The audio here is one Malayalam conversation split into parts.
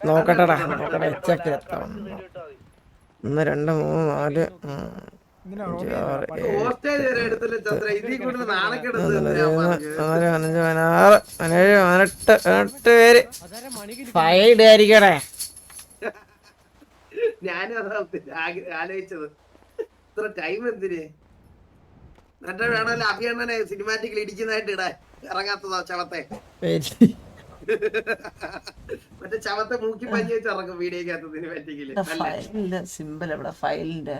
നോക്കട്ടെടാ നോക്കട്ടെ എച്ചൊക്കെ എത്താം. ഒന്ന് രണ്ട് മൂന്ന് നാല് അഞ്ച് ആറ്. പതിനാറ് പതിനേഴ് പതിനെട്ട് പതിനെട്ട് പേര്. ഞാനും അതാ ആലോചിച്ചത്. ഇത്ര ടൈം എന്തിന്? എന്നിട്ട് വേണമല്ലോ അഭിയണ്ണനെ സിനിമാറ്റിക്കിൽ ഇടിക്കുന്നതായിട്ട് ഇടാൻ. ഇറങ്ങാത്തതാ ചവത്തെ പേര് മറ്റേ ചവത്തെ മൂക്കി പഞ്ഞി വെച്ച് ഇറങ്ങും വീഡിയോ അകത്തതിന് പറ്റിയില്ല ഫയലിന്റെ സിമ്പിൾ എവിടെ? ഫയലിന്റെ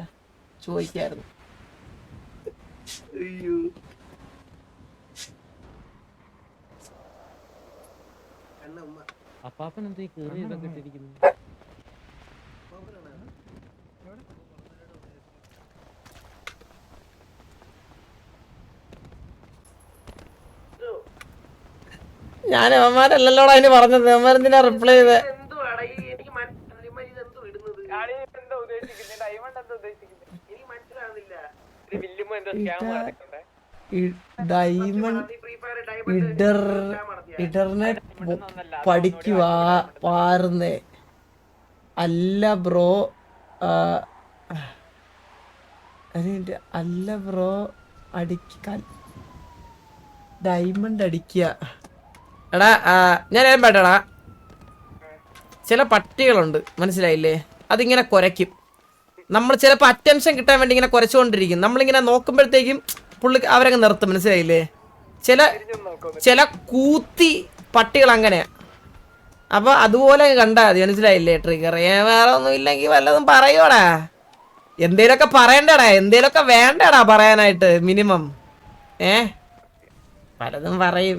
ചോദിക്കായിരുന്നു. അയ്യോ. അപ്പാപ്പൻ എന്താ ഈ കേറി ഇതൊക്കെ ഇട്ടിരിക്കുന്നു? ഞാൻ അവന്മാരല്ലല്ലോടാ അതിന് പറഞ്ഞത്. അവന്മാരെന്തിനാ റിപ്ലൈ ചെയ്ത്? ഡയമണ്ട് ഇടർ ഇന്റർനെറ്റ് പഠിക്കുക പാർന്നേ. അല്ല ബ്രോ അല്ല ബ്രോ അടിക്കാൻ ഡയമണ്ട് അടിക്കുക എടാ ഞാൻ ഏൻ പേട്ടടാ ചില പട്ടികളുണ്ട് മനസ്സിലായില്ലേ? അതിങ്ങനെ കുരയ്ക്കും. നമ്മൾ ചിലപ്പോൾ അറ്റൻഷൻ കിട്ടാൻ വേണ്ടി ഇങ്ങനെ കുരച്ചുകൊണ്ടിരിക്കും. നമ്മളിങ്ങനെ നോക്കുമ്പോഴത്തേക്കും പുള്ളി അവരങ്ങ് നിർത്തും മനസ്സിലായില്ലേ? ചില ചില കൂത്തി പട്ടികൾ അങ്ങനെ അപ്പൊ അതുപോലെ കണ്ടാ മതി മനസ്സിലായില്ലേ? ട്രിഗർ വേറെ ഒന്നും ഇല്ലെങ്കിൽ വല്ലതും പറയോടാ എന്തേലൊക്കെ പറയണ്ടടാ എന്തേലൊക്കെ വേണ്ടടാ പറയാനായിട്ട് മിനിമം ഏ? പലതും പറയും.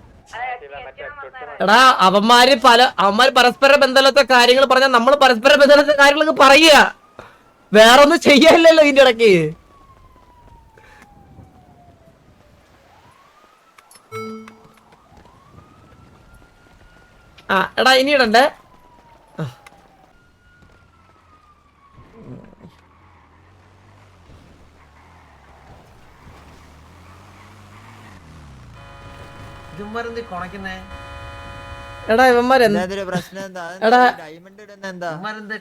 എടാ അവന്മാര് പല അവന്മാര് പരസ്പര ബന്ധമില്ലാത്ത കാര്യങ്ങൾ പറഞ്ഞാൽ നമ്മൾ പരസ്പര ബന്ധമില്ലാത്ത കാര്യങ്ങളൊക്കെ പറയുക. വേറെ ഒന്നും ചെയ്യാനില്ലല്ലോ ഇതിന്റെ ഇടയ്ക്ക്. ആ എടാ ഇനി ഇടണ്ടേ ഇവന്മാരെന്ത് കൊണക്കുന്നേ എടാ ഇവന്മാർ എന്ത് അതൊരു പ്രശ്നം എന്താ എടാ. ഡയമണ്ട് ഇടുന്ന എന്താ ഇവന്മാരെന്ത്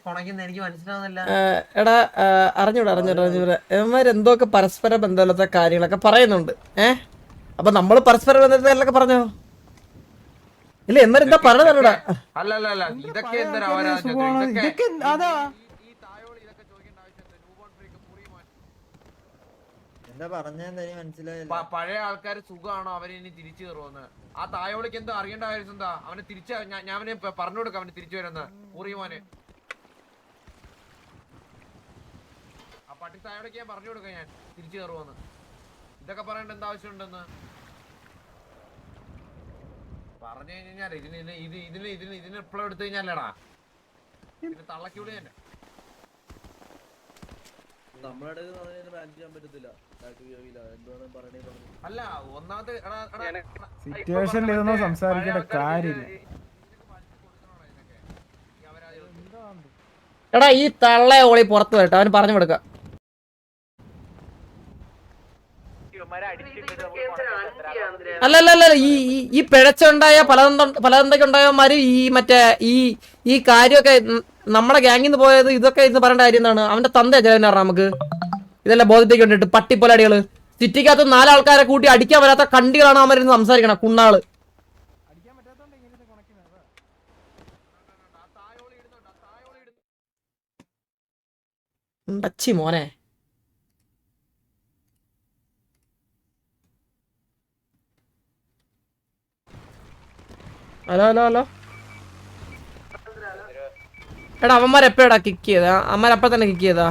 കൊണക്കുന്നേ എനിക്ക് മനസ്സിലാവുന്നില്ല. ഏഹ്, എടാ ഏഹ്, അറിഞ്ഞൂടാ അറിഞ്ഞൂടാ അറിഞ്ഞൂടാ. ഇവന്മാർ എന്തൊക്കെ പരസ്പര ബന്ധമില്ലാത്ത കാര്യങ്ങളൊക്കെ പറയുന്നുണ്ട്. ഏ? അപ്പൊ നമ്മൾ പരസ്പര ബന്ധത്തിലൊക്കെ പറഞ്ഞോ? ഇല്ല എന്നാലും പറഞ്ഞതാ അല്ല അല്ല അല്ല ഇതൊക്കെ എന്തൊരു അവരാ ഇതൊക്കെ അതാ എന്താ പറഞ്ഞെന്ന് എനിക്ക് മനസ്സിലായില്ല. പഴയ ആൾക്കാർ സുഖമാണോ അവരെ ഇനി തിരിച്ചു കയറുമെന്ന് ആ തായോളിക്ക് എന്താ അറിയേണ്ട കാര്യം എന്താ? അവനെ തിരിച്ച ഞാൻ അവനെ പറഞ്ഞു കൊടുക്കാം അവന് തിരിച്ചു വരുന്ന. പൂറിയുമോനെ ആ പട്ടി തായോളിക്ക് ഞാൻ പറഞ്ഞു കൊടുക്കാം ഞാൻ. തിരിച്ചു കയറുമെന്ന് ഇതൊക്കെ പറയേണ്ട എന്താ ആവശ്യമുണ്ടെന്ന്? പറഞ്ഞു കഴിഞ്ഞാൽ ഇതിന് ഇത് ഇതിന് ഇതിന് ഇതിന് എപ്പോഴും എടുത്തു കഴിഞ്ഞാലടാ പിന്നെ തന്നെ അല്ല സിറ്റുവേഷനിൽ ഇതൊന്നും സംസാരിക്കേണ്ട കാര്യമില്ല. എടാ ഈ തള്ള ഓളി പുറത്ത് വരട്ടെ അവന് പറഞ്ഞു കൊടുക്കാം. അല്ല അല്ല അല്ല ഈ ഈ- ഈ പിഴച്ചുണ്ടായ പലതന്ത പലതന്തൊക്കെ ഉണ്ടായവന്മാര് ഈ മറ്റേ ഈ ഈ കാര്യമൊക്കെ നമ്മുടെ ഗ്യാങ്ങിൽ നിന്ന് പോയത് ഇതൊക്കെ ഇന്ന് പറയേണ്ട കാര്യം എന്താണ്? അവന്റെ തന്ത ജലന പറഞ്ഞ നമുക്ക്? ഇതെല്ലാം ബോധത്തേക്ക് വേണ്ടിട്ട് പട്ടിപ്പൊലടികൾ സിറ്റിക്കകത്ത് നാലാൾക്കാരെ കൂട്ടി അടിക്കാൻ വരാത്ത കണ്ടികളാണ് അവരിന്ന് സംസാരിക്കണം കുണ്ണാൾ. ഉണ്ടച്ചി മോനെ. Hello hello hello. എടാ അവന്മാർ എപ്പോഴാ കിക്ക് ചെയ്താ? അമ്മമാർ അപ്പൊ തന്നെ കിക്ക് ചെയ്താ?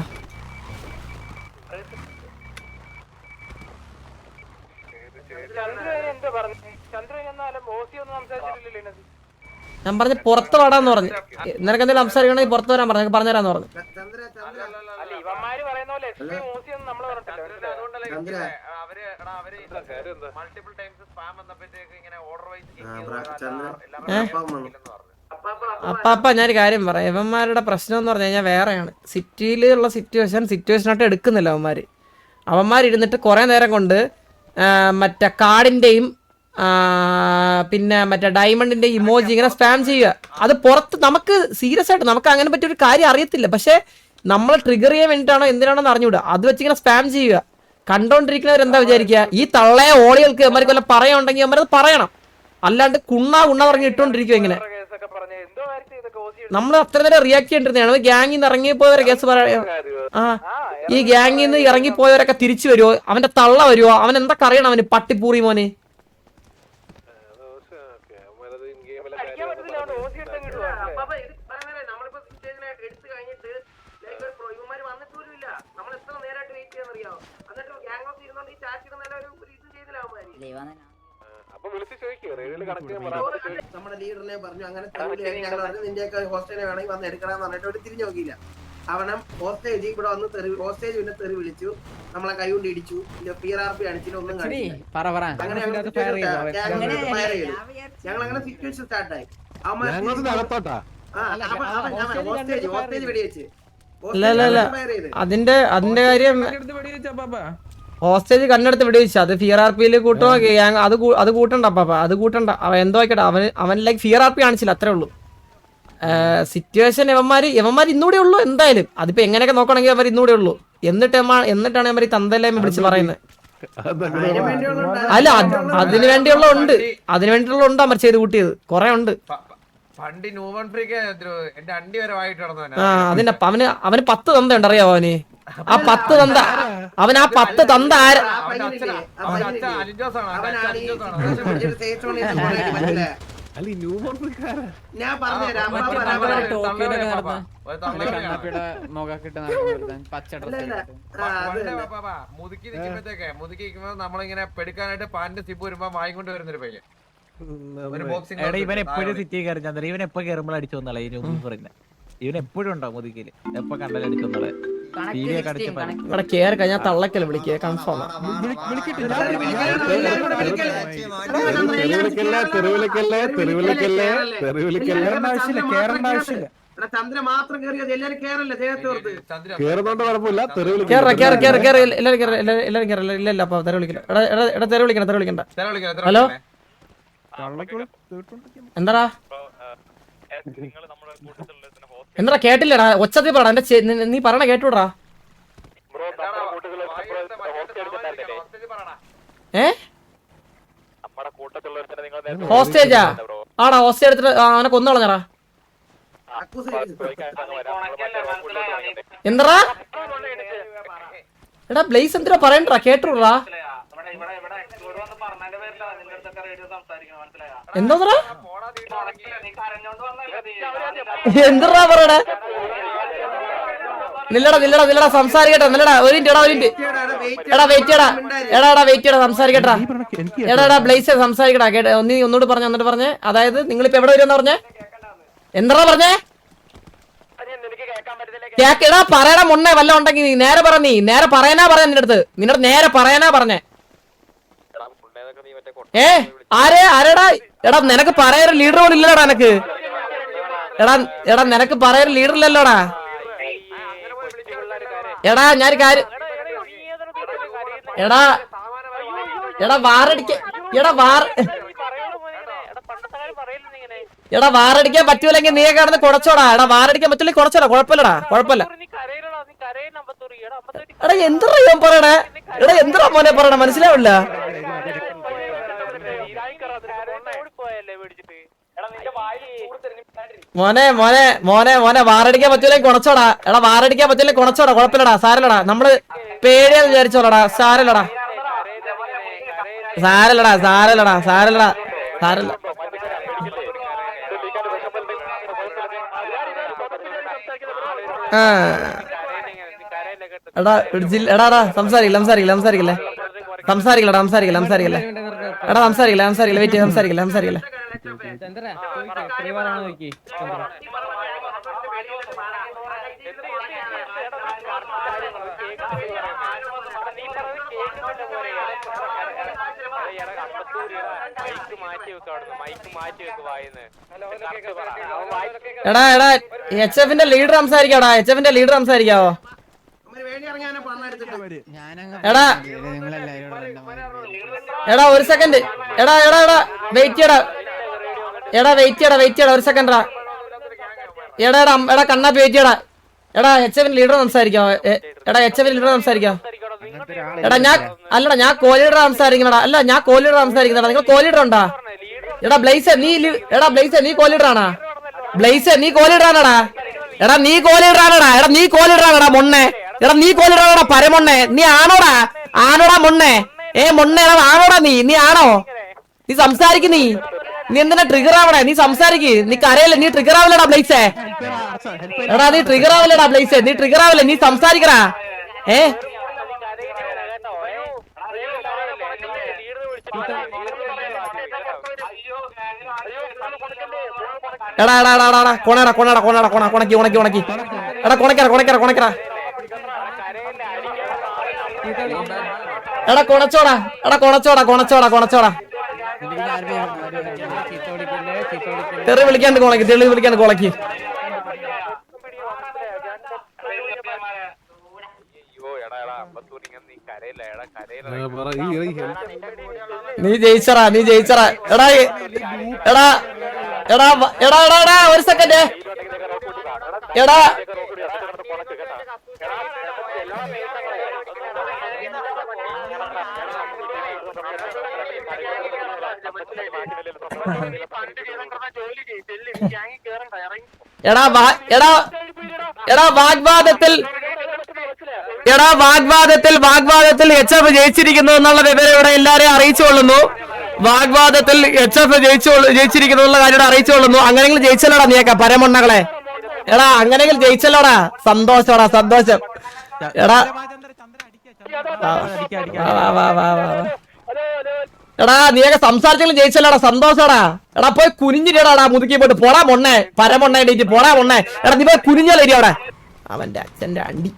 ഞാൻ പറഞ്ഞു പുറത്ത് വാടാന്ന് പറഞ്ഞു. നിനക്ക് എന്തെങ്കിലും സംസാരിക്കണമെങ്കിൽ പുറത്ത് വരാൻ പറഞ്ഞു പറഞ്ഞു തരാന്ന് പറഞ്ഞു. മൾട്ടിപ്പിൾ ടൈംസ് സ്പാം വന്നപ്പോഴത്തേക്ക് ഇങ്ങനെ ഓർഡർ ആ, ബ്ര- അപ്പൊ ഏ? അപ്പം അപ്പ അപ്പ ഞാനൊരു കാര്യം പറയാം. ഇവന്മാരുടെ പ്രശ്നം എന്ന് പറഞ്ഞു കഴിഞ്ഞാൽ വേറെയാണ്. സിറ്റിയിലുള്ള സിറ്റുവേഷൻ സിറ്റുവേഷൻ സിറ്റുവേഷനായിട്ട് എടുക്കുന്നില്ല അവന്മാർ അവന്മാരിരുന്നിട്ട് കുറേ നേരം കൊണ്ട് മറ്റേ കാർഡിന്റെയും പിന്നെ മറ്റേ ഡയമണ്ടിന്റെ ഇമോജി ഇങ്ങനെ സ്പാം ചെയ്യുക. അത് പുറത്ത് നമുക്ക് സീരിയസ് ആയിട്ട് നമുക്ക് അങ്ങനെ പറ്റിയൊരു കാര്യം അറിയത്തില്ല. പക്ഷെ നമ്മൾ ട്രിഗർ ചെയ്യാൻ വേണ്ടിയിട്ടാണോ എന്തിനാണോ എന്ന് അറിഞ്ഞൂടാ. അത് വെച്ച് ഇങ്ങനെ സ്പാം ചെയ്യുക. കണ്ടോണ്ടിരിക്കുന്നവർ എന്താ വിചാരിക്കുക? ഈ തള്ളയെ ഓളികൾക്ക് അവർക്ക് വല്ല പറയുണ്ടെങ്കിൽ അവരത് പറയണം. അല്ലാണ്ട് കുണ്ണ കുണ്ണ പറഞ്ഞ് ഇട്ടുകൊണ്ടിരിക്കുക ഇങ്ങനെ. നമ്മൾ അത്ര നേരം റിയാക്ട് ചെയ്തിരുന്നതാണ് ഗ്യാങ്ങിൽ നിന്ന് ഇറങ്ങിപ്പോയവരെ കേസ് പറയാ ആ ഈ ഗ്യാങ്ങിൽ നിന്ന് ഇറങ്ങിപ്പോയവരൊക്കെ തിരിച്ചു വരുമോ അവന്റെ തള്ള വരുമോ അവൻ എന്തൊക്കെ അറിയണം അവന്? പട്ടിപ്പൂറി മോനെ. അപ്പൊ നമ്മുടെ ലീഡറിനെ പറഞ്ഞു അങ്ങനെ നിന്റെയൊക്കെ ഹോസ്റ്റലിനെ വേണമെങ്കിൽ വന്ന് എടുക്കണമെന്ന് പറഞ്ഞിട്ട് ഒരു തിരിഞ്ഞു നോക്കിയില്ല. അവനം ഹോസ്റ്റേജ് ഇവിടെ വന്ന് തെറി ഹോസ്റ്റേജ് പിന്നെ തെറി വിളിച്ചു. നമ്മളെ കൈ കൊണ്ട് ഇടിച്ചു. പി ആർ പി അടിച്ചിട്ട് ഒന്നും കാണിച്ചില്ല. പറ പറ. അങ്ങനെ ഞങ്ങൾ അങ്ങനെ സിറ്റുവേഷൻ സ്റ്റാർട്ടായി. ഹോസ്റ്റേജ് വെടിവെച്ച്. അതിന്റെ അതിന്റെ കാര്യം ഹോസ്റ്റേജ് കണ്ണെടുത്ത് വിടുവിച്ച അത് ഫിയർ ആർ പിയിൽ കൂട്ടോ ഗ്യാങ് അത് അത് കൂട്ടണ്ട അപ്പ അത് കൂട്ടണ്ട. അവൻ എന്തോ ആയിക്കോട്ടെ അവൻ അവൻ ലൈക്ക് ഫിയർ ആർ പി കാണിച്ചില്ല അത്രേ ഉള്ളൂ. സിറ്റുവേഷൻ ഇവന്മാര് ഇവന്മാർ ഇന്നൂടെ ഉള്ളൂ എന്തായാലും. അതിപ്പോ എങ്ങനെയൊക്കെ നോക്കണമെങ്കിൽ അവർ ഇന്നൂടെ ഉള്ളൂ. എന്നിട്ട് എന്നിട്ടാണ് ഇവർ ഈ തന്തയിലേമ വിളിച്ച് പറയുന്നത് അതിന് വേണ്ടിയുള്ള അല്ല അതിനു വേണ്ടിയുള്ള ഉണ്ട്. അതിനു വേണ്ടിയുള്ള ഉണ്ട് അമർ ചെയ്ത് കൂട്ടിയത്. കുറെ ഉണ്ട്. പണ്ട് ന്യൂമൺ ഫ്രീക്ക് എന്റെ അണ്ടി വരെ വായിട്ട് അതിന്റെ അവന് അവന് പത്ത് തന്തയുണ്ട് ഉണ്ട് അറിയാവോ അവന്? ആ പത്ത് തന്ത അവൻ ആ പത്ത് തന്ത ആര്? ഞാൻ നമ്മളിങ്ങനെ പെടുക്കാനായിട്ട് പാന്റ് സിപ്പ് വരുമ്പോ വാങ്ങിക്കൊണ്ട് വരുന്നൊരു പയ്യൻ ഇവൻ എപ്പോഴും സിറ്റി കയറി ചന്ദ്ര ഇവൻ എപ്പോ കയറുമ്പോൾ അടിച്ചു വന്നാളെ ഈ ഇവൻ എപ്പോഴും ഉണ്ടാവും മുതുക്കിയിൽ എപ്പോ കണ്ടാലും അടിച്ചു വന്നളെ ഇവിടെ കേറി കഴിഞ്ഞാൽ തള്ളക്കൽ വിളിക്കുക കൺഫേം തെരുവിളിക്കല്ലേ തെരുവിളിക്കല്ലേ തെരുവിളിക്കല്ലേ തെരുവിളിക്കല്ലേ കേറേണ്ട ആവശ്യമില്ല, ചന്ദ്ര കേറേണ്ട മാത്രം ആവശ്യമില്ല. എടാ, ചന്ദ്ര മാത്രം കയറിയത് എല്ലാരും കേറല്ലേ ദേഹത്തോർത്ത് ചന്ദ്ര കേറുന്നോണ്ട് കുഴപ്പമില്ല കേറ കേറ കേറ കേറ എല്ലാരും കേറ എല്ലാരും എല്ലാരും ഇല്ല ഇല്ല അപ്പൊ തെര വിളിക്കില്ല എടാ എടാ എടാ വിളിക്കണ്ട തെര വിളിക്കണ്ട തെര വിളിക്കാം, തെര ഹലോ? എന്താ എന്താടാ എന്താടാ കേട്ടില്ലടാ ഒച്ചത്തിൽ പറടാ എന്റെ നി- പറയണ കേട്ടൂടാ. ഏ ഹോസ്റ്റേജാ ആടാ ഹോസ്റ്റേജ് എടുത്തിട്ട് അവനെ കൊന്നു കളഞ്ഞടാ എന്തടാ എടാ ബ്ലേസ് എന്തിനാ പറയണ്ടടാ കേട്ടുവിടാ തീട്ടാണെങ്കിൽ എന്തടാ പറയടാ നില്ലടാ നില്ലടാ നില്ലടാ സംസാരിക്കട്ടെ നില്ലടാ ഒരു മിനിറ്റ് എടാ ഒരു മിനിറ്റ് എടാ, വെയിറ്റ് ചെയ്യടാ. എടാ എടാ വെയിറ്റ് ചെയ്യടാ സംസാരിക്കട്ടാ. എടാ എടാ ബ്ലേസ് സംസാരിക്കടാ കേട്ടോ ഒന്ന് നീ ഒന്നുകൂടി പറഞ്ഞു എന്നിട്ട് പറഞ്ഞേ. അതായത് നിങ്ങളിപ്പോ എവിടെ വരുമെന്ന് പറഞ്ഞേ? എന്താ പറഞ്ഞേ? കേക്കടാ പറയണ മുന്നേ വല്ല ഉണ്ടെങ്കിൽ നീ നേരെ പറ നീ നേരെ പറയാനാ പറഞ്ഞ നിന്റെ അടുത്ത്. നിന്റെ നേരെ പറയാനാ പറഞ്ഞേ. ഏ ആരേ ആരെടാ? എടാ നിനക്ക് പറയാൻ ലീഡർ പോലും ഇല്ലടാ നിനക്ക്. എടാ എടാ നിനക്ക് പറയാൻ ലീഡർ ഇല്ലല്ലോടാ. എടാ ഞാൻ കാര്യം എടാ എടാ വാറടിക്ക എടാ വാർ എടാ വാറടിക്കാൻ പറ്റൂലെങ്കിൽ നീ കിടന്ന് കുടച്ചോടാ. എടാ വാറടിക്കാൻ പറ്റൂലെങ്കിൽ കുടച്ചോടാ. കുഴപ്പമില്ലടാ. കുഴപ്പമില്ല. എടാ എന്തിനാ ഞാൻ പറയണേ? എടാ എന്തിനാ മോനെ പറയണേ? മനസ്സിലാവില്ല? മോനെ മോനെ മോനെ മോനെ വാറടിക്കാൻ പറ്റൂലെങ്കിൽ കുണച്ചോടാ. എടാ വാറടിക്കാൻ പറ്റൂലെങ്കിൽ കുണച്ചോടാ കുഴപ്പമില്ലടാ സാരല്ലടാ. നമ്മൾ പേടിയാ വിചാരിച്ചോളടാ സാരല്ലടാ. സാരല്ലടാ സാരല്ലടാ സാരല്ലടാ സാരല്ല ആ. എടാ ജില്ല എടാ എടാ സംസാരിക്കില്ല സംസാരിക്കില്ല? സംസാരിക്കില്ലേ സംസാരിക്കില്ല സംസാരിക്കില്ല? എടാ സംസാരിക്കില്ല സംസാരിക്കില്ല വെയിറ്റ് സംസാരിക്കില്ല സംസാരിക്കില്ല? എടാ എടാ എച്ച് എഫിന്റെ ലീഡർ സംസാരിക്കാടാ എച്ച് എഫിന്റെ ലീഡർ സംസാരിക്കാവോ? എടാ. എടാ ഒരു സെക്കൻഡ് എടാ എടാ എടാ. വെയിറ്റ് ചെയ്യടാ. എടാ വെയിറ്റ് ചെയ്യടാ വെയിറ്റ് ചെയ്യടാ. ഒരു സെക്കൻഡ് എടാ എടാ എടാ അം- എടാ കണ്ണാ വെയിറ്റ് ചെയ്യടാ. എടാ എച്ച് എഫിൻ ലീഡർ സംസാരിക്കാവോ എ- എടാ എച്ച് എഫിൻ ലീഡർ സംസാരിക്കാവോ എടാ ഞാൻ അല്ലടാ ഞാൻ കോ ലീഡർ സംസാരിക്കണടാ അല്ല ഞാൻ കോ ലീഡർ സംസാരിക്കുന്നടാ. നിങ്ങൾ കോ ഉണ്ടാ? എടാ ബ്ലേസ് നീ എടാ ബ്ലേസ് നീ കോ ലീഡർ ബ്ലേസ് നീ കോ എടാ നീ കോ ലീഡർ എടാ നീ കോ ലീഡർ ആണടാ മൊണ്ണെ? എടാ നീ കോ ലീഡർ പരമൊണ്ണെ നീ ആണോടാ? ആണോടാ മൊണ്ണെ? ഏ മൊണ്ണെ എടാ ആണോടാ നീ? നീ ആണോ? നീ സംസാരിക്ക് നീ. നീ എന്തിനാ ട്രിഗർ ആവണേ? നീ സംസാരിക്ക്. നീ കരയല്ലേ? നീ ട്രിഗർ ആവില്ലടാ ബ്ലൈസേ. എടാ നീ ട്രിഗർ ആവില്ലടാ ബ്ലൈസേ. നീ ട്രിഗർ ആവല്ലേ? നീ സംസാരിക്കടാ. ഏ? എടാ എടാ എടാ എടാ കൊണേടാ കൊണേടാ കൊണേടാ കൊണ കൊണക്കി ഉണക്കി ഉണക്കി എടാ കൊണക്കറ കൊണക്കറ കൊണക്കറ എടാ കൊണച്ചോടാ. എടാ കൊണച്ചോടാ കൊണച്ചോടാ കൊണച്ചോടാ. തെറി വിളിക്കാണ്ട് കൊളക്കി തെളി വിളിക്കാണ്ട് കൊളക്കി നീ ജയിച്ചറാ നീ ജയിച്ചറാ എടാ എടാ എടാ എടാ എടാ ഒരു സെക്കൻഡ് എടാ എടാ എടാ എടാ വാഗ്വാദത്തിൽ എടാ വാഗ്വാദത്തിൽ വാഗ്വാദത്തിൽ എച്ച് എഫ് ജയിച്ചിരിക്കുന്നു എന്നുള്ള വിവരം ഇവിടെ എല്ലാരെയും അറിയിച്ചുകൊള്ളുന്നു വാഗ്വാദത്തിൽ എച്ച് എഫ് ജയിച്ചു ജയിച്ചിരിക്കുന്നു എന്നുള്ള കാര്യം അറിയിച്ചു അറിയിച്ചുകൊള്ളുന്നു അങ്ങനെയെങ്കിലും ജയിച്ചല്ലോടാ നീക്ക പരമണ്ണകളെ. എടാ അങ്ങനെയെങ്കിലും ജയിച്ചല്ലോടാ. സന്തോഷോടാ സന്തോഷം. എടാ വാ, വാ, വാ, വാ. എടാ നീയൊക്കെ സംസാരിച്ചെങ്കിലും ജയിച്ചല്ലടാ സന്തോഷടാ. എടാ പോയി കുനിഞ്ഞിട്ടാടാ മുതുക്കി പോയിട്ട് പോടാ മൊണ്ണേ പരമൊണ്ണേ പോടാ മൊണ്ണേ എടാ നീ പോയി കുനിഞ്ഞല്ലേ അവിടെ. അവന്റെ അച്ഛന്റെ അണ്ടി